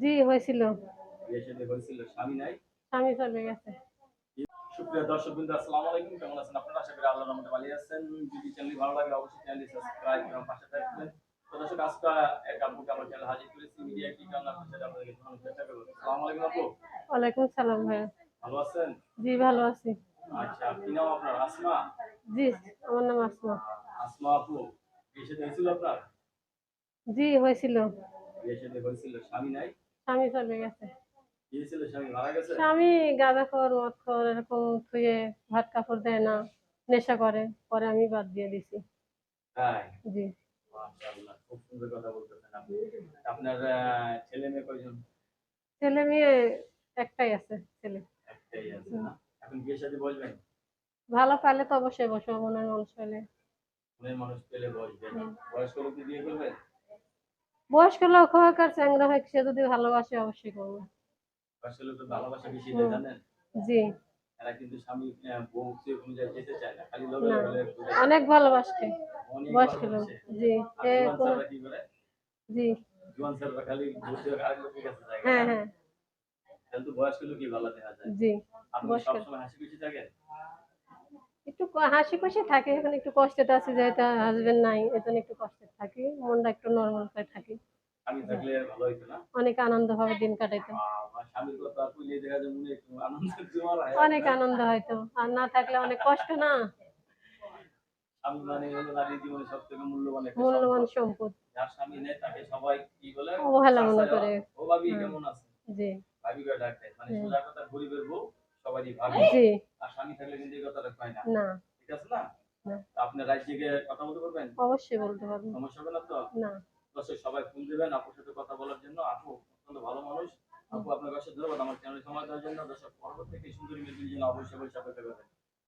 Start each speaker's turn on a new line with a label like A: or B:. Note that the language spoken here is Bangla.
A: জি হয়েছিল।
B: স্বামী নাই।
A: স্বামী চলে গেছে।
B: সুপ্রিয় দর্শক বিন্দু আসসালামু আলাইকুম কেমন আছেন আপনারা? আশা করি আল্লাহর রহমতে ভালো আছেন। যদি চ্যানেল ভালো লাগলে অবশ্যই চ্যানেলটি সাবস্ক্রাইব এবং পাশে থাকবেন। তো দর্শক আজকে এক আপুকে আমার চ্যানেল হাজির করেছি। মিডিয়া কি কারণ আপনার সাথে আপনাদেরকে জানানোর চেষ্টা করব? আসসালামু আলাইকুম আপু
A: ওয়ালাইকুম সালাম ভাইয়া।
B: ভালো আছেন?
A: জি ভালো আছি।
B: আচ্ছা কি নাম আপনার? আসমা?
A: জি আমার নাম আসমা।
B: আসমা আপু বিয়ে হয়েছিল আপনার?
A: জি হয়েছিল।
B: বিয়ে হয়েছিল স্বামী নাই।
A: স্বামী চলে গেছে।
B: স্বামী
A: গাঁদা খর মদ খর এরকম থুয়ে ভাত কাপড় দেয় না নেশা করে পরে আমি বাদ দিয়ে দিছি। জি।
B: খুব সুন্দর কথা বলতেছেন আপনি। আপনার ছেলে মেয়ে কয়জন?
A: ছেলে মেয়ে একটাই আছে ছেলে।
B: একটাই আছে না? এখন বিয়ে শাদী বলবেন
A: ভালো তো অবশ্যই বসবো মনের মানুষ পেলে
B: মনের মানুষ পেলে বসবেন। বয়স্ক লোক বিয়ে করবেন?
A: বয়স্ক লোক হোক আর চ্যাংরা হোক সে যদি ভালোবাসে অবশ্যই করব।
B: ভালোবাসা বেশি জানেন?
A: জি।
B: এরা কিন্তু স্বামী বউ সে কোনো জায়গায় যেতে চায় না খালি
A: অনেক ভালোবাসে। বয়স্ক লোক। জি।
B: কি
A: জি।
B: জুয়ান স্যাররা খালি বসে আরেক লোকের কাছে যায়
A: হ্যাঁ হ্যাঁ।
B: তাহলে তো বয়স্ক লোকই ভালো দেখা যায়।
A: জি।
B: আপনি সবসময় হাসি খুশি থাকেন?
A: একটু হাসি খুশি থাকে এখন একটু কষ্টে আছে যেহেতু হাজবেন্ড নাই এখন একটু কষ্টে থাকি মনটা একটু নর্মাল করে থাকি
B: আমি থাকলে ভালো হইতো না
A: অনেক আনন্দ ভাবে দিন কাটাইতো। অনেক আনন্দ হয়তো। আর না থাকলে অনেক কষ্ট না?
B: মানে মূল্যবান সম্পদ।
A: অবহেলা মনে করে। জি। জি।
B: না। ঠিক আছে না?
A: না।
B: আপনি রাজ্যে গিয়ে কথা বলতে পারবেন?
A: অবশ্যই বলতে পারব।
B: সমস্যা হবে না তো?
A: না।
B: দর্শক সবাই ফোন দেবেন আপুর সাথে কথা বলার জন্য। আপু, অত্যন্ত ভালো মানুষ। আপু, আপনার কাছে ধন্যবাদ। আমার চ্যানেল সময় দেওয়ার জন্য। দর্শক, পরবর্তী সুন্দরী মেয়েদের জন্য অবশ্যই অবশ্যই অপেক্ষা